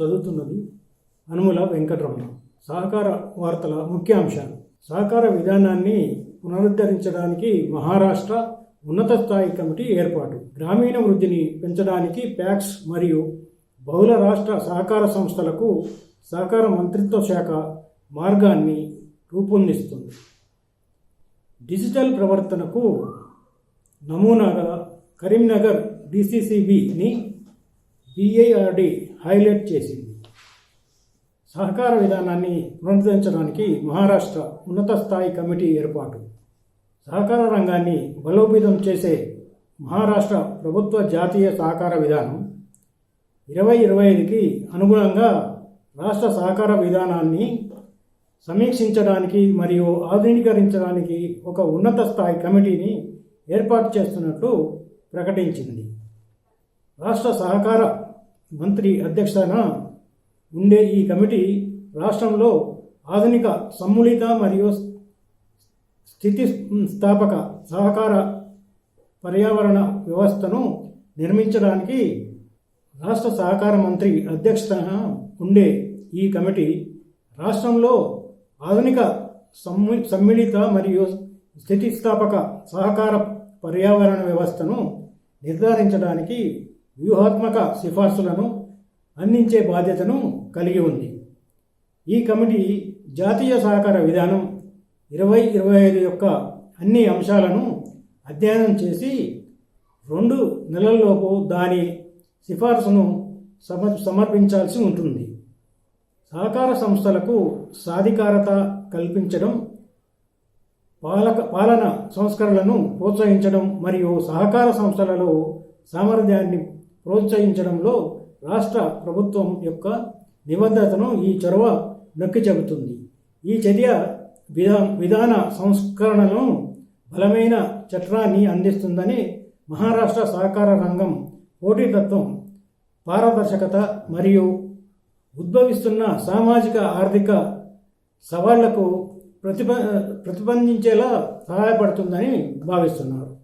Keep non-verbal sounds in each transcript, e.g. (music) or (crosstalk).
చదువుతున్నది అనుముల వెంకటరమణ. సహకార వార్తల ముఖ్యాంశాలు. సహకార విధానాన్ని పునరుద్ధరించడానికి మహారాష్ట్ర ఉన్నత స్థాయి కమిటీ ఏర్పాటు. గ్రామీణ వృద్ధిని పెంచడానికి ప్యాక్స్ మరియు బహుళ రాష్ట్ర సహకార సంస్థలకు సహకార మంత్రిత్వ శాఖ మార్గాన్ని రూపొందిస్తుంది. డిజిటల్ ప్రవర్తనకు నమూనాగా కరీంనగర్ డిసిసిబిని బిఐఆర్డి హైలైట్ చేసింది. సహకార విధానాన్ని పునరుద్ధరించడానికి మహారాష్ట్ర ఉన్నత స్థాయి కమిటీ ఏర్పాటు. సహకార రంగాన్ని బలోపేతం చేసే మహారాష్ట్ర ప్రభుత్వ జాతీయ సహకార విధానం ఇరవై ఇరవై ఐదుకి అనుగుణంగా రాష్ట్ర సహకార విధానాన్ని సమీక్షించడానికి మరియు ఆధునీకరించడానికి ఒక ఉన్నత స్థాయి కమిటీని ఏర్పాటు చేస్తున్నట్లు ప్రకటించింది. రాష్ట్ర సహకార మంత్రి అధ్యక్షతన ఉండే ఈ కమిటీ రాష్ట్రంలో ఆధునిక సమ్ముళిత మరియు స్థితిస్థాపక సహకార పర్యావరణ వ్యవస్థను నిర్మించడానికి రాష్ట్ర సహకార మంత్రి అధ్యక్షతన ఉండే ఈ కమిటీ రాష్ట్రంలో ఆధునిక సమ్మి సమ్మిళిత మరియు స్థితిస్థాపక సహకార పర్యావరణ వ్యవస్థను నిర్ధారించడానికి వ్యూహాత్మక సిఫార్సులను అందించే బాధ్యతను కలిగి ఉంది. ఈ కమిటీ జాతీయ సహకార విధానం ఇరవై ఇరవై ఐదు యొక్క అన్ని అంశాలను అధ్యయనం చేసి రెండు నెలల్లోపు దాని సిఫార్సును సమ సమర్పించాల్సి ఉంటుంది. సహకార సంస్థలకు సాధికారత కల్పించడం పాలక పాలన సంస్కరణలను ప్రోత్సహించడం మరియు సహకార సంస్థలలో సామర్థ్యాన్ని ప్రోత్సహించడంలో రాష్ట్ర ప్రభుత్వం యొక్క నిబద్ధతను ఈ చొరవ నొక్కి చెబుతుంది. ఈ చర్య విధా విధాన సంస్కరణలను బలమైన చట్టాన్ని అందిస్తుందని మహారాష్ట్ర సహకార రంగం పోటీతత్వం పారదర్శకత మరియు ఉద్భవిస్తున్న సామాజిక ఆర్థిక సవాళ్ళకు ప్రతిప ప్రతిబంధించేలా సహాయపడుతుందని భావిస్తున్నారు.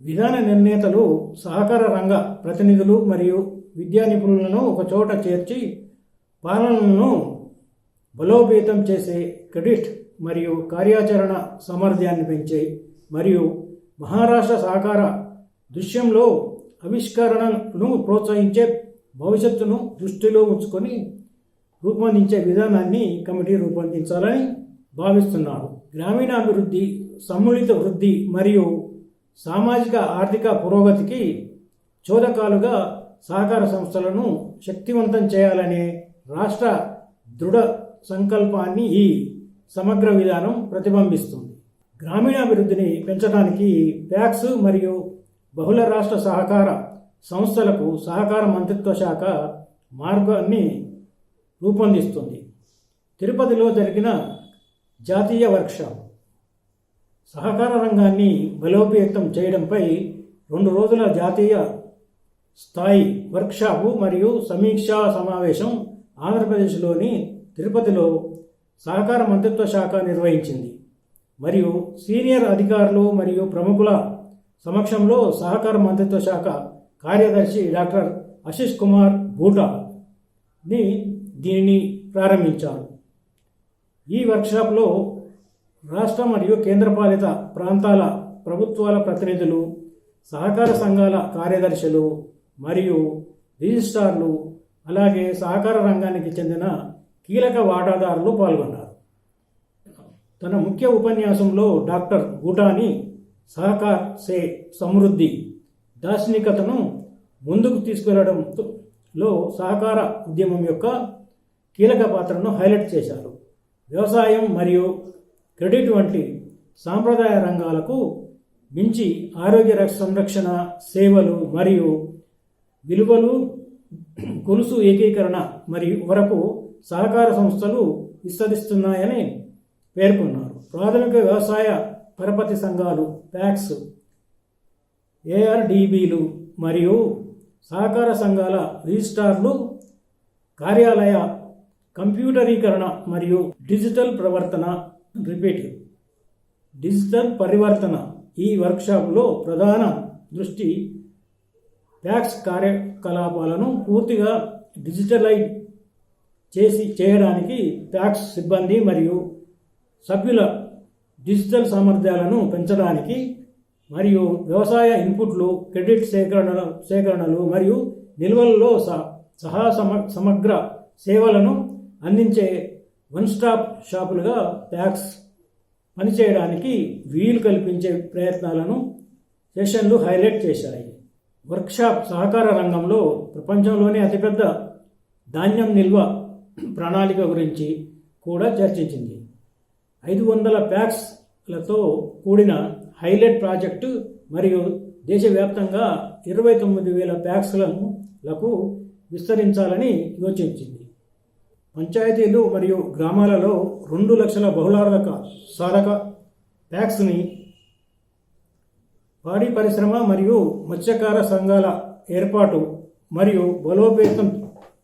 విధాన నిర్ణేతలు సహకార రంగ ప్రతినిధులు మరియు విద్యా నిపుణులను ఒకచోట చేర్చి పాలనను బలోపేతం చేసే క్రెడిట్ మరియు కార్యాచరణ సామర్థ్యాన్ని పెంచే మరియు మహారాష్ట్ర సహకార దృశ్యంలో ఆవిష్కరణను ప్రోత్సహించే భవిష్యత్తును దృష్టిలో ఉంచుకొని రూపొందించే విధానాన్ని కమిటీ రూపొందించాలని భావిస్తున్నారు. గ్రామీణాభివృద్ధి సమ్మిళిత వృద్ధి మరియు సామాజిక ఆర్థిక పురోగతికి చోదకాలుగా సహకార సంస్థలను శక్తివంతం చేయాలనే రాష్ట్ర దృఢ సంకల్పాన్ని ఈ సమగ్ర విధానం ప్రతిబింబిస్తుంది. గ్రామీణాభివృద్ధిని పెంచడానికి ప్యాక్స్ మరియు బహుళ రాష్ట్ర సహకార సంస్థలకు సహకార మంత్రిత్వ శాఖ మార్గాన్ని రూపొందిస్తుంది. తిరుపతిలో జరిగిన జాతీయ వర్క్షాప్ సహకార రంగాన్ని బలోపేతం చేయడంపై రెండు రోజుల జాతీయ స్థాయి వర్క్షాపు మరియు సమీక్షా సమావేశం ఆంధ్రప్రదేశ్లోని తిరుపతిలో సహకార మంత్రిత్వ శాఖ నిర్వహించింది. మరియు సీనియర్ అధికారులు మరియు ప్రముఖుల సమక్షంలో సహకార మంత్రిత్వ శాఖ కార్యదర్శి డాక్టర్ ఆశిష్ కుమార్ బూటాని దీనిని ప్రారంభించారు. ఈ వర్క్షాప్లో రాష్ట్ర మరియు కేంద్రపాలిత ప్రాంతాల ప్రభుత్వాల ప్రతినిధులు సహకార సంఘాల కార్యదర్శులు మరియు రిజిస్ట్రార్లు అలాగే సహకార రంగానికి చెందిన కీలక వాటాదారులు పాల్గొన్నారు. తన ముఖ్య ఉపన్యాసంలో డాక్టర్ బూటాని సహకార్ సే సమృద్ధి దార్శనికతను ముందుకు తీసుకెళ్ళడంలో సహకార ఉద్యమం యొక్క కీలక పాత్రను హైలైట్ చేశారు. వ్యవసాయం మరియు క్రెడిట్ వంటి సాంప్రదాయ రంగాలకు మించి ఆరోగ్య సంరక్షణ సేవలు మరియు విలువలు (clears throat) గొలుసు ఏకీకరణ మరియు వరకు సహకార సంస్థలు విస్తరిస్తున్నాయని పేర్కొన్నారు. ప్రాథమిక వ్యవసాయ పరపతి సంఘాలు ప్యాక్స్ ఏఆర్డిబిలు మరియు సహకార సంఘాల రిజిస్ట్రార్లు కార్యాలయ కంప్యూటరీకరణ మరియు డిజిటల్ ప్రవర్తన రిపీట్. డిజిటల్ పరివర్తన ఈ వర్క్షాప్లో ప్రధాన దృష్టి ప్యాక్స్ కార్యకలాపాలను పూర్తిగా డిజిటలైజ్ చేసి చేయడానికి ట్యాక్స్ సిబ్బంది మరియు సభ్యుల డిజిటల్ సామర్థ్యాలను పెంచడానికి మరియు వ్యవసాయ ఇన్పుట్లు క్రెడిట్ సేకరణ సేకరణలు మరియు నిల్వలలో సహా సమ సమగ్ర సేవలను అందించే వన్ స్టాప్ షాపులుగా ప్యాక్స్ పనిచేయడానికి వీలు కల్పించే ప్రయత్నాలను సెషన్లు హైలైట్ చేశాయి. వర్క్షాప్ సహకార రంగంలో ప్రపంచంలోనే అతిపెద్ద ధాన్యం నిల్వ ప్రణాళిక గురించి కూడా చర్చించింది. ఐదు వందల ప్యాక్స్లతో కూడిన హైలైట్ ప్రాజెక్టు మరియు దేశవ్యాప్తంగా ఇరవై తొమ్మిది వేల ప్యాక్స్లను లకు విస్తరించాలని యోచించింది. పంచాయతీలు మరియు గ్రామాలలో రెండు లక్షల బహుళార్థక సాధక ప్యాక్స్ని పాడి పరిశ్రమ మరియు మత్స్యకార సంఘాల ఏర్పాటు మరియు బలోపేతం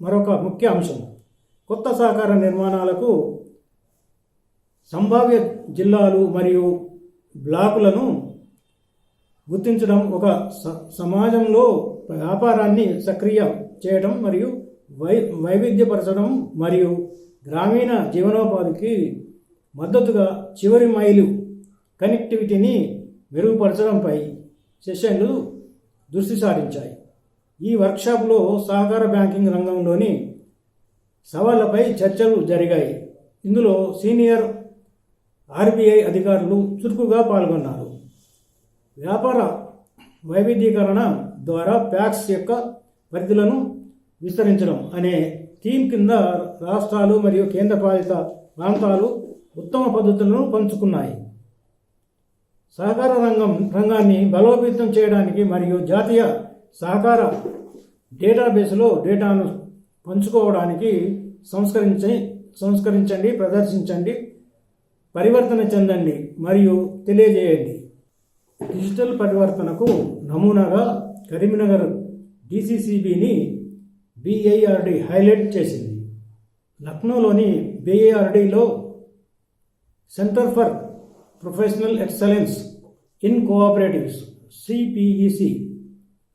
మరొక ముఖ్య అంశం. కొత్త సహకార నిర్మాణాలకు సంభావ్య జిల్లాలు మరియు బ్లాకులను గుర్తించడం ఒక స- సమాజంలో వ్యాపారాన్ని సక్రియ చేయడం మరియు వై వైవిధ్యపరచడం మరియు గ్రామీణ జీవనోపాధికి మద్దతుగా చివరి మైలు కనెక్టివిటీని మెరుగుపరచడంపై సెషన్లు దృష్టి సారించాయి. ఈ వర్క్షాప్లో సహకార బ్యాంకింగ్ రంగంలోని సవాళ్ళపై చర్చలు జరిగాయి. ఇందులో సీనియర్ ఆర్బీఐ అధికారులు చురుకుగా పాల్గొన్నారు. వ్యాపార వైవిధ్యీకరణ ద్వారా ప్యాక్స్ యొక్క పరిధులను విస్తరించడం అనే థీమ్ కింద రాష్ట్రాలు మరియు కేంద్రపాలిత ప్రాంతాలు ఉత్తమ పద్ధతులను పంచుకున్నాయి. సహకార రంగం రంగాన్ని బలోపేతం చేయడానికి మరియు జాతీయ సహకార డేటాబేస్లో డేటాను పంచుకోవడానికి సంస్కరించి సంస్కరించండి ప్రదర్శించండి పరివర్తన చెందండి మరియు తెలియజేయండి. డిజిటల్ పరివర్తనకు నమూనాగా కరీంనగర్ డిసిసిబిని బీఏఆర్డీ హైలైట్ చేసింది. లక్నోలోని బీఏఆర్డీలో centre for professional excellence in cooperatives CPEC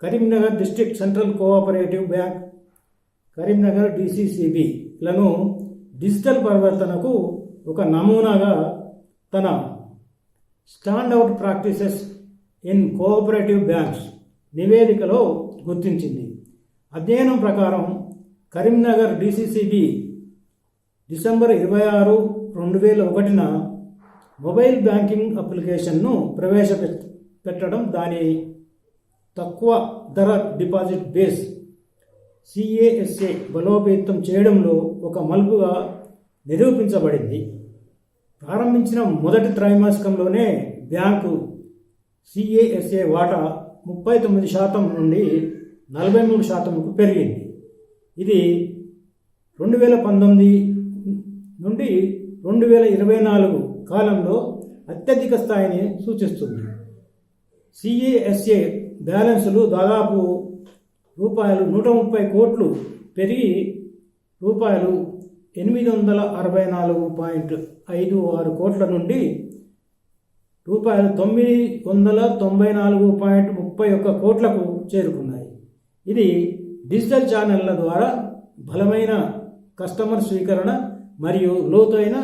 Karimnagar district central cooperative bank Karimnagar డిసిసిబిలను digital పరివర్తనకు ఒక నమూనాగా తన standout practices in cooperative banks నివేదికలో గుర్తించింది. అధ్యయనం ప్రకారం కరీంనగర్ డిసిసిబి డిసెంబర్ ఇరవై ఆరు రెండు వేల ఒకటిన మొబైల్ బ్యాంకింగ్ అప్లికేషన్ను ప్రవేశపెట్టడం పెట్టడం దాని తక్కువ ధర డిపాజిట్ బేస్ సిఏఎస్ఏ బలోపేతం చేయడంలో ఒక మలుపుగా నిరూపించబడింది. ప్రారంభించిన మొదటి త్రైమాసికంలోనే బ్యాంకు సిఏఎస్ఏ వాటా ముప్పై తొమ్మిది శాతం నుండి నలభై మూడు శాతంకు పెరిగింది. ఇది రెండు వేల పంతొమ్మిది నుండి రెండు వేల ఇరవై నాలుగు కాలంలో అత్యధిక స్థాయిని సూచిస్తుంది. సిఏఎస్ఏ బ్యాలెన్సులు దాదాపు రూపాయలు నూట ముప్పై కోట్లు పెరిగి రూపాయలు ఎనిమిది వందల అరవై నాలుగు పాయింట్ ఐదు ఆరు కోట్ల నుండి రూపాయలు తొమ్మిది వందల తొంభై నాలుగు పాయింట్ ముప్పై ఒక్క కోట్లకు చేరుకుంది. ఇది డిజిటల్ ఛానళ్ళ ద్వారా బలమైన కస్టమర్ స్వీకరణ మరియు లోతైన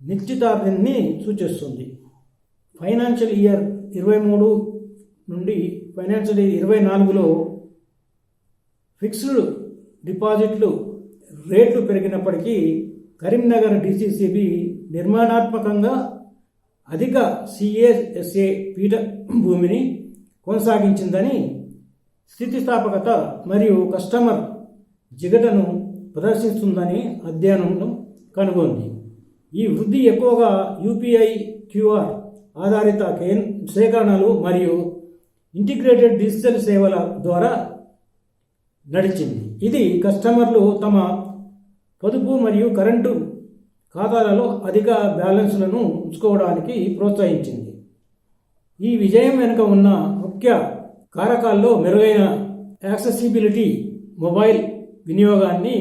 నిశ్చితార్థాన్ని సూచిస్తుంది. ఫైనాన్షియల్ ఇయర్ ఇరవై మూడు నుండి ఫైనాన్షియల్ ఇయర్ ఇరవై నాలుగులో ఫిక్స్డ్ డిపాజిట్లు రేట్లు పెరిగినప్పటికీ కరీంనగర్ డిసిసిబి నిర్మాణాత్మకంగా అధిక సిఏఎస్ఏ పీఠ భూమిని కొనసాగించిందని స్థితిస్థాపకత మరియు కస్టమర్ జిగటను ప్రదర్శిస్తుందని అధ్యయనం కనుగొంది. ఈ వృద్ధి ఎక్కువగా యూపీఐ క్యూఆర్ ఆధారిత సేకరణలు మరియు ఇంటిగ్రేటెడ్ డిజిటల్ సేవల ద్వారా నడిచింది. ఇది కస్టమర్లు తమ పొదుపు మరియు కరెంటు ఖాతాలలో అధిక బ్యాలెన్స్లను ఉంచుకోవడానికి ప్రోత్సహించింది. ఈ విజయం వెనుక ఉన్న ముఖ్య కారకాల్లో మెరుగైన యాక్సెసిబిలిటీ మొబైల్ వినియోగాన్ని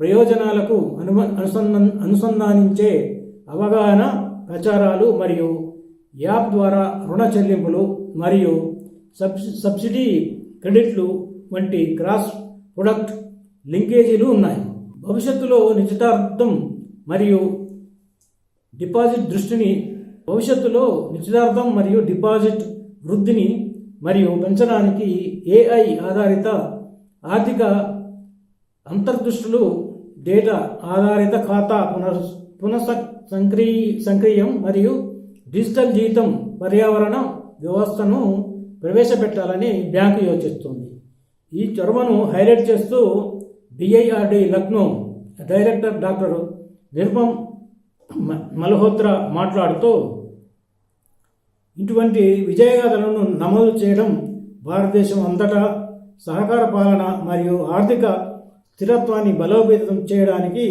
ప్రయోజనాలకు అనుమ అనుసంధా అనుసంధానించే అవగాహన ప్రచారాలు మరియు యాప్ ద్వారా రుణ చెల్లింపులు మరియు సబ్సి సబ్సిడీ క్రెడిట్లు వంటి క్రాస్ ప్రొడక్ట్ లింకేజీలు ఉన్నాయి. భవిష్యత్తులో నిశ్చితార్థం మరియు డిపాజిట్ దృష్టిని భవిష్యత్తులో నిశ్చితార్థం మరియు డిపాజిట్ వృద్ధిని మరియు పెంచడానికి ఏఐ ఆధారిత ఆర్థిక అంతర్దృష్టులు డేటా ఆధారిత ఖాతా పునర్ పునః సంక్రీ సంక్రియం మరియు డిజిటల్ జీతం పర్యావరణ వ్యవస్థను ప్రవేశపెట్టాలని బ్యాంకు యోచిస్తుంది. ఈ చొరవను హైలైట్ చేస్తూ BIRD Lucknow director doctor Nirmam Malhotra మాట్లాడుతూ ఇటువంటి విజయగాథలను నమోదు చేయడం భారతదేశం అంతటా సహకార పాలన మరియు ఆర్థిక స్థిరత్వాన్ని బలోపేతం చేయడానికి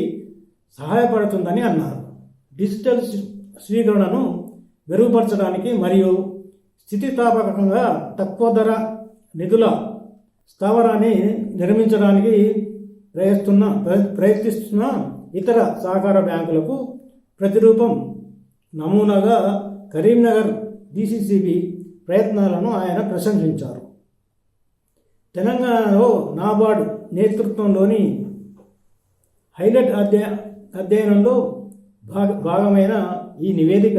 సహాయపడుతుందని అన్నారు. డిజిటల్ స్వీకరణను మెరుగుపరచడానికి మరియు స్థితిస్థాపకంగా తక్కువ ధర నిధుల స్థావరాన్ని నిర్మించడానికి ప్రయత్నిస్తున్న ప్ర- ప్రయత్నిస్తున్న ఇతర సహకార బ్యాంకులకు ప్రతిరూపం నమూనాగా కరీంనగర్ డిసిసిబి ప్రయత్నాలను ఆయన ప్రశంసించారు. తెలంగాణలో నాబార్డు నేతృత్వంలోని హైలైట్ అధ్యయ అధ్యయనంలో భాగ భాగమైన ఈ నివేదిక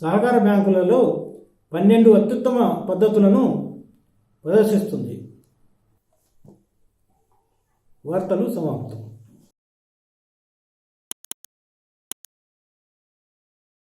సహకార బ్యాంకులలో పన్నెండు అత్యుత్తమ పద్ధతులను ప్రదర్శిస్తుంది. వార్తలు సమాప్తం.